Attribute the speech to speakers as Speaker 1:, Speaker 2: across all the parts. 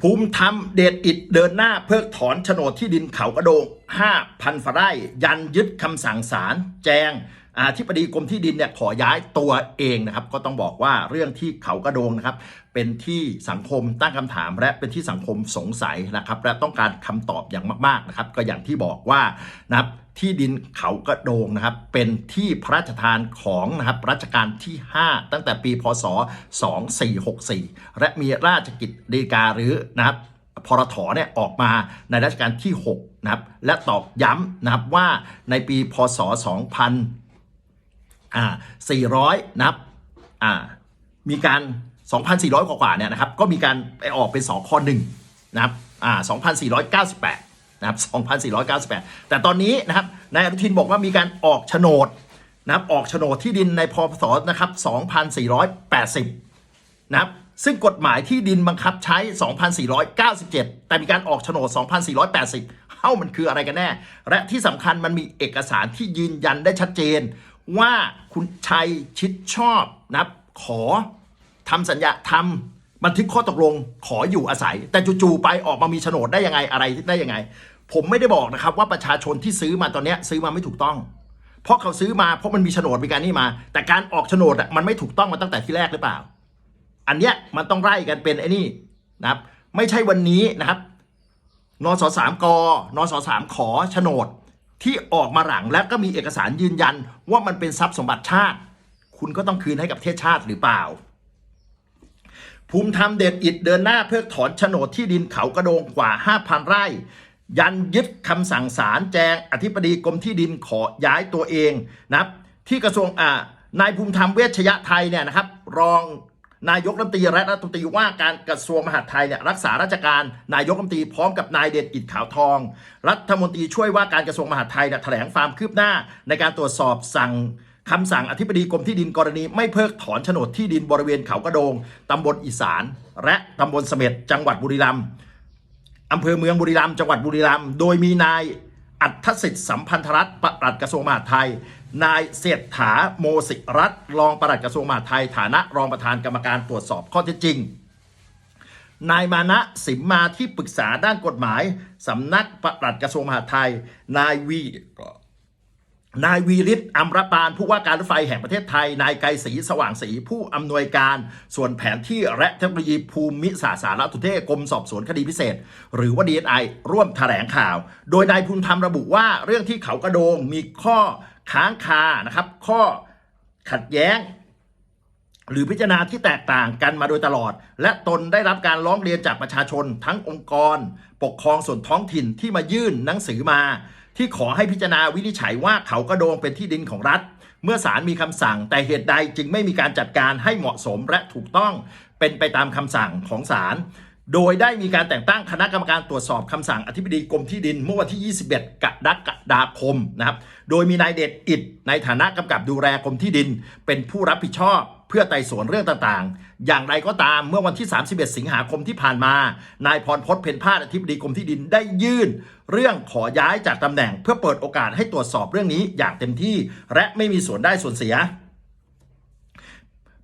Speaker 1: ภูมิธรรมเดชอิดเดินหน้าเพิกถอนโฉนดที่ดินเขากระโดง 5,000ฝาไร่ยันยึดคำสั่งศาลแจง อาธิบดีกรมที่ดินเนี่ยขอย้ายตัวเองนะครับ ก็ต้องบอกว่าเรื่องที่เขากระโดงนะครับ เป็นที่สังคมตั้งคำถาม และเป็นที่สังคมสงสัยนะครับ และต้องการคำตอบอย่างมากๆนะครับ ก็อย่างที่บอกว่านะครับที่ดินเขากระโดงนะครับ เป็นที่พระราชทานของนะครับรัชกาลที่ 5 ตั้งแต่ปีพศ 2464 และมีราชกิจฎีกาหรือนะครับพรถเนี่ยออกมาในรัชกาลที่ 6 นะครับ และตอกย้ำนะครับว่าในปีพศ 2000 อ่า400นะครับอ่ามีการ 2,400 กว่าๆเนี่ยนะครับก็มีการไปออกเป็นสคหนึ่งนะครับอ่า2,498นะครับ2,498 แต่ตอนนี้นะครับนายอนุทินบอกว่ามีการออกโฉนดนะครับออกโฉนดที่ดินในพศนะครับ2,480นะครับซึ่งกฎหมายที่ดินบังคับใช้ 2,497 แต่มีการออกโฉนด 2,480 เฮ้ามันคืออะไรกันแน่ และที่สำคัญมันมีเอกสารที่ยืนยันได้ชัดเจน ว่าคุณชัยชิดชอบนะขอทำสัญญาทำบันทึกข้อตกลงขออยู่อาศัย แต่จู่ๆไปออกมามีโฉนดได้ยังไงอะไรได้ยังไง ผมไม่ได้บอกนะครับว่าประชาชนที่ซื้อมาตอนเนี้ยซื้อมาไม่ถูกต้อง เพราะเขาซื้อมาเพราะมันมีโฉนดมีการนี่มา แต่การออกโฉนดอะมันไม่ถูกต้องมาตั้งแต่ที่แรกหรือเปล่า อันเนี้ยมันต้องไล่กันเป็นไอ้นี่นะครับ ไม่ใช่วันนี้นะครับนสสามกนสสามขอโฉนด ที่ออกมาหลังและก็มีเอกสารยืนยันว่ามันเป็นทรัพย์สมบัติชาติ คุณก็ต้องคืนให้กับเทศชาติหรือเปล่า ภูมิธรรมเดชอิดเดินหน้าเพิกถอนโฉนดที่ดินเขากระโดงกว่า 5,000 ไร่ ยันยึดคำสั่งศาลแจงอธิบดีกรมที่ดินขอย้ายตัวเองนะครับที่กระทรวงอ่านายภูมิธรรมเวชยไทยเนี่ยนะครับ รอง นายกรัฐมนตรีและรัฐมนตรีว่าการกระทรวงมหาดไทยเนี่ยรักษาราชการนายกรัฐมนตรีพร้อมกับนายเดชอิดขาวทอง รัฐมนตรีช่วยว่าการกระทรวงมหาดไทยเนี่ยแถลงความคืบหน้า ในการตรวจสอบสั่งคำสั่งอธิบดีกรมที่ดินกรณีไม่เพิกถอนโฉนดที่ดินบริเวณเขากระโดงตำบลอีสาน และตำบลเสม็ดจังหวัดบุรีรัมย์อำเภอเมืองบุรีรัมย์จังหวัดบุรีรัมย์โดยมีนายอัธสิทธิ์สัมพันธรัตน์ปลัดกระทรวงมหาดไทย นายเศรษฐาโมสิรัตรองปลัดกระทรวงมหาดไทย ฐานะรองประธานกรรมการตรวจสอบข้อเท็จจริง นายมานะสิมมาที่ปรึกษาด้านกฎหมายสำนักปลัดกระทรวงมหาดไทย นายวีนายวีริศอัมรปานผู้ว่าการรถไฟแห่งประเทศไทย นายไกรศรีสว่างศรีผู้อำนวยการ ส่วนแผนที่และเทคโนโลยีภูมิศาสตร์สารสนเทศกรมสอบสวนคดีพิเศษ หรือว่า DSI ร่วมแถลงข่าว โดยนายภูมิธรรมระบุว่าเรื่องที่เขากระโดงมีข้อ ค้างคานะครับ ข้อขัดแย้ง หรือพิจารณาที่แตกต่างกันมาโดยตลอด และตนได้รับการร้องเรียนจากประชาชน ทั้งองค์กร ปกครองส่วนท้องถิ่นที่มายื่นหนังสือมา ที่ขอให้พิจารณาวินิจฉัยว่าเขากระโดงเป็นที่ดินของรัฐ เมื่อศาลมีคำสั่ง แต่เหตุใดจึงไม่มีการจัดการให้เหมาะสมและถูกต้องเป็นไปตามคำสั่งของศาล โดยได้มีการแต่งตั้งคณะกรรมการตรวจสอบคำสั่งอธิบดีกรมที่ดินเมื่อวันที่ 21 กรกฎาคมนะครับ โดยมีนายเดชอิดในฐานะกำกับดูแลกรมที่ดิน เป็นผู้รับผิดชอบเพื่อไต่สวนเรื่องต่างๆ อย่างไรก็ตามเมื่อวันที่ 31 สิงหาคมที่ผ่านมา นายพรพศเพ็ญพาดอธิบดีกรมที่ดินได้ยื่น เรื่องขอย้ายจากตำแหน่ง เพื่อเปิดโอกาสให้ตรวจสอบเรื่องนี้อย่างเต็มที่ และไม่มีส่วนได้ส่วนเสีย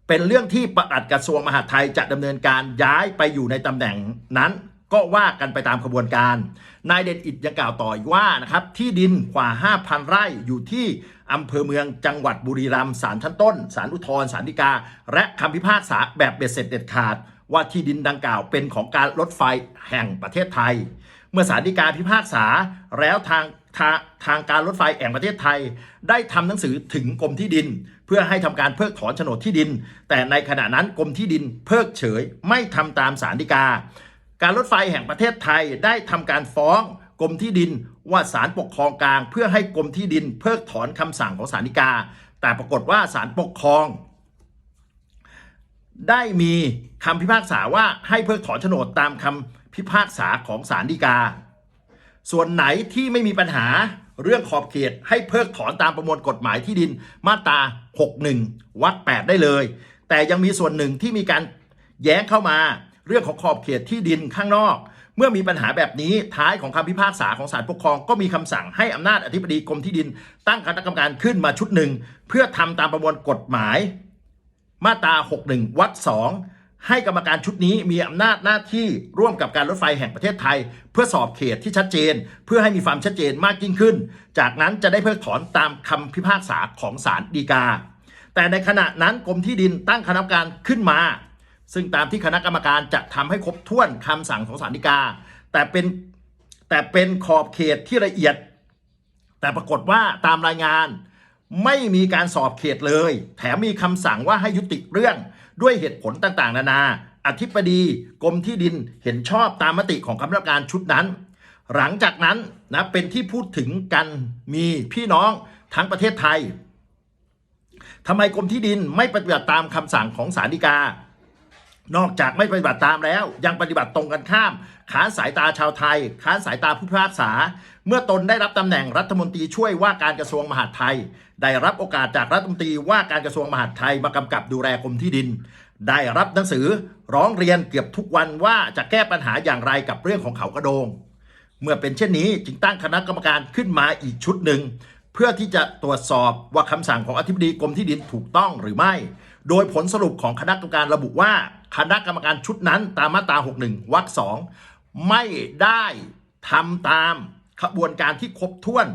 Speaker 1: เป็นเรื่องที่ปลัดกระทรวงมหาดไทยจะดำเนินการย้ายไปอยู่ในตำแหน่งนั้น ก็ว่ากันไปตามขบวนการ นายเดชอิดยังกล่าวต่ออีกว่านะครับที่ดินกว่า 5,000 ไร่อยู่ที่อำเภอเมืองจังหวัดบุรีรัมย์ศาลชั้นต้นศาลอุทธรศาลฎีกา และคำพิพากษาแบบเบ็ดเสร็จเด็ดขาด ว่าที่ดินดังกล่าวเป็นของการรถไฟแห่งประเทศไทย เมื่อศาลฎีกาพิพากษาแล้วทางทางทางการรถไฟแห่งประเทศไทย ได้ทำหนังสือถึงกรมที่ดิน เพื่อให้ทำการเพิกถอนโฉนดที่ดิน แต่ในขณะนั้นกรมที่ดินเพิกเฉยไม่ทำตามศาลฎีกา การรถไฟแห่งประเทศไทยได้ทำการฟ้องกรมที่ดินว่าศาลปกครองกลาง เพื่อให้กรมที่ดินเพิกถอนคำสั่งของศาลฎีกา แต่ปรากฏว่าศาลปกครอง ได้มีคำพิพากษาว่าให้เพิกถอนโฉนดตามคำพิพากษาของศาลฎีกา ส่วนไหนที่ไม่มีปัญหา เรื่องขอบเขตให้เพิกถอนตามประมวลกฎหมายที่ดินมาตรา 61วรรค8ได้เลย แต่ยังมีส่วนหนึ่งที่มีการแย้งเข้ามาเรื่องของขอบเขตที่ดินข้างนอก เมื่อมีปัญหาแบบนี้ท้ายของคำพิพากษาของศาลปกครองก็มีคำสั่งให้อำนาจอธิบดีกรมที่ดิน ตั้งคณะกรรมการขึ้นมาชุดหนึ่ง เพื่อทำตามประมวลกฎหมาย มาตรา 61วรรค2 ให้กรรมการชุดนี้มีอำนาจหน้าที่ร่วมกับการรถไฟแห่งประเทศไทย เพื่อสอบเขตที่ชัดเจน เพื่อให้มีความชัดเจนมากยิ่งขึ้น จากนั้นจะได้เพิกถอนตามคำพิพากษาของศาลฎีกา แต่ในขณะนั้นกรมที่ดินตั้งคณะกรรมการขึ้นมา ซึ่งตามที่คณะกรรมการจะทำให้ครบถ้วนคำสั่งของศาลฎีกา แต่เป็นแต่เป็นขอบเขตที่ละเอียด แต่ปรากฏว่าตามรายงาน ไม่มีการสอบเขตเลย แถมมีคำสั่งว่าให้ยุติเรื่อง ด้วยเหตุผลต่างๆ นานา อธิบดีกรมที่ดินเห็นชอบตามมติของคณะกรรมการชุดนั้น หลังจากนั้นนะเป็นที่พูดถึงกันมีพี่น้องทั้งประเทศไทยทำไมกรมที่ดินไม่ปฏิบัติตามคำสั่งของศาลฎีกา นอกจากไม่ปฏิบัติตามแล้ว ยังปฏิบัติตรงกันข้ามค้านสายตาชาวไทยค้านสายตาผู้พิพากษา เมื่อตนได้รับตำแหน่งรัฐมนตรีช่วยว่าการกระทรวงมหาดไทย ได้รับโอกาสจากรัฐมนตรีว่าการกระทรวงมหาดไทยมากำกับดูแลกรมที่ดิน ได้รับหนังสือร้องเรียนเกือบทุกวันว่าจะแก้ปัญหาอย่างไรกับเรื่องของเขากระโดง เมื่อเป็นเช่นนี้จึงตั้งคณะกรรมการขึ้นมาอีกชุดหนึ่งเพื่อที่จะตรวจสอบว่าคำสั่งของอธิบดีกรมที่ดินถูกต้องหรือไม่ โดยผลสรุปของคณะกรรมการระบุว่า คณะกรรมการชุดนั้นตามมาตรา 61 วรรคสองไม่ได้ทำตามขบวนการที่ครบถ้วน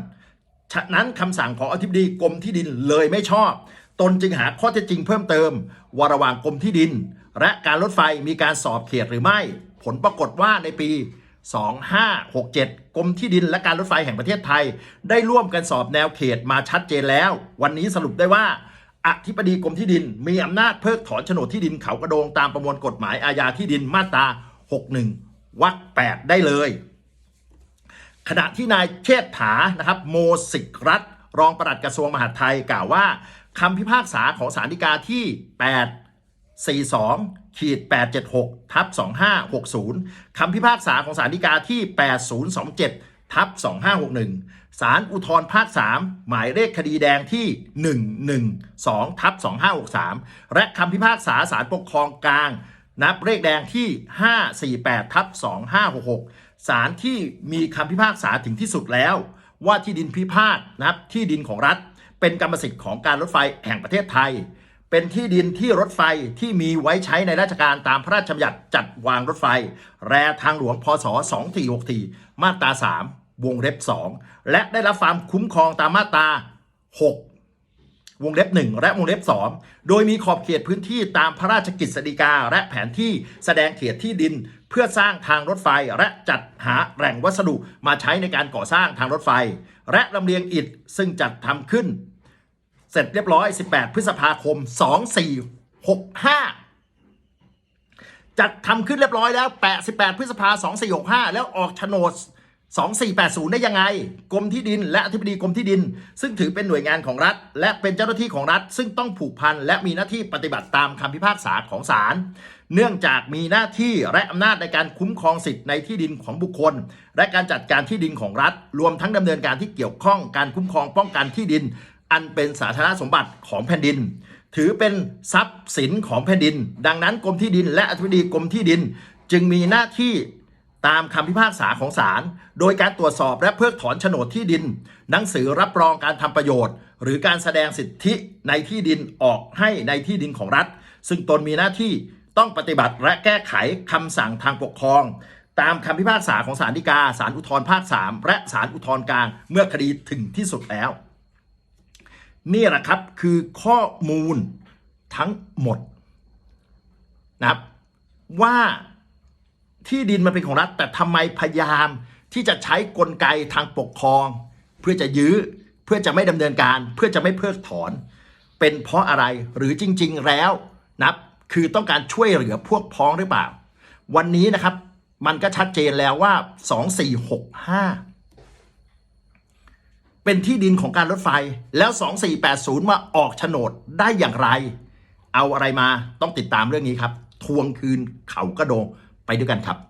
Speaker 1: ฉะนั้นคำสั่งของอธิบดีกรมที่ดินเลยไม่ชอบ ตนจึงหาข้อเท็จจริงเพิ่มเติมว่าระหว่างกรมที่ดิน และการรถไฟมีการสอบเขตหรือไม่ ผลปรากฏว่าในปี 2567 กรมที่ดินและการรถไฟแห่งประเทศไทย ได้ร่วมกันสอบแนวเขตมาชัดเจนแล้ว วันนี้สรุปได้ว่า อธิบดีกรมที่ดิน มีอำนาจเพิกถอนโฉนดที่ดินเขากระโดงตามประมวลกฎหมายอาญาที่ดินมาตรา 61วรรค8ได้เลย ขณะที่นายเชษฐานะครับ โมสิกรัตน์รองปลัดกระทรวงมหาดไทยกล่าวว่าคำพิพากษาของศาลฎีกาที่ 842ขีด876ทับ2560 คำพิพากษาของศาลฎีกาที่ 8027ทับ2561 ศาลอุทธรภาค 3 หมายเลขคดีแดงที่ 112ทับ2563 และคำพิพากษาศาลปกครองกลาง นับเลขแดงที่ 548ทับ2566ศาลที่มีคำพิพากษาถึงที่สุดแล้ว ว่าที่ดินพิพาทนะครับที่ดินของรัฐ เป็นกรรมสิทธิ์ของการรถไฟแห่งประเทศไทย เป็นที่ดินที่รถไฟที่มีไว้ใช้ในราชการตามพระราชบัญญัติจัดวางรถไฟ แรทางหลวงพศ 2464 มาตรา 3 วงเล็บ 2 และได้รับความคุ้มครองตามมาตรา 6 วงเล็บ 1 และวงเล็บ 2 โดยมีขอบเขตพื้นที่ตามพระราชกิจสีกาและแผนที่แสดงเขตที่ดิน เพื่อสร้างทางรถไฟและจัดหาแหล่งวัสดุมาใช้ในการก่อสร้างทางรถไฟ และลำเลียงอิฐซึ่งจัดทำขึ้น เสร็จเรียบร้อย 18 พฤษภาคม 2465จัดทำขึ้นเรียบร้อยแล้ว 88 พฤษภา 2465 แล้วออกโฉนด 2480 ได้ยังไง กรมที่ดิน และอธิบดีกรมที่ดิน ซึ่งถือเป็นหน่วยงานของรัฐ และเป็นเจ้าหน้าที่ของรัฐ ซึ่งต้องผูกพันและมีหน้าที่ปฏิบัติตามคำพิพากษาของศาลเนื่องจากมีหน้าที่และอำนาจในการคุ้มครองสิทธิ์ในที่ดินของบุคคล และการจัดการที่ดินของรัฐ รวมทั้งดำเนินการที่เกี่ยวข้องการคุ้มครองป้องกันที่ดิน อันเป็นสาธารณสมบัติของแผ่นดิน ถือเป็นทรัพย์สินของแผ่นดิน ดังนั้นกรมที่ดิน และอธิบดีกรมที่ดิน จึงมีหน้าที่ ตามคำพิพากษาของศาล โดยการตรวจสอบและเพิกถอนโฉนดที่ดิน หนังสือรับรองการทำประโยชน์ หรือการแสดงสิทธิในที่ดินออกให้ในที่ดินของรัฐ ซึ่งตนมีหน้าที่ต้องปฏิบัติและแก้ไขคำสั่งทางปกครอง ตามคำพิพากษาของศาลฎีกาศาลอุทธรภาค 3 และศาลอุทธรกลางเมื่อคดีถึงที่สุดแล้ว นี่แหละครับคือข้อมูลทั้งหมดนะครับว่า ที่ดินมันเป็นของรัฐ แต่ทำไมพยายามที่จะใช้กลไกทางปกครอง เพื่อจะยื้อเพื่อจะไม่ดำเนินการ เพื่อจะไม่เพิกถอน เป็นเพราะอะไรหรือจริง ๆ แล้วนะับคือต้องการช่วยเหลือพวกพ้องหรือเปล่า วันนี้นะครับ มันก็ชัดเจนแล้วว่า 2465 เป็นที่ดินของการรถไฟแล้ว 2480 มาออกโฉนดได้อย่างไร เอาอะไรมาต้องติดตามเรื่องนี้ครับ ทวงคืนเขากระโดง ด้วยกันครับ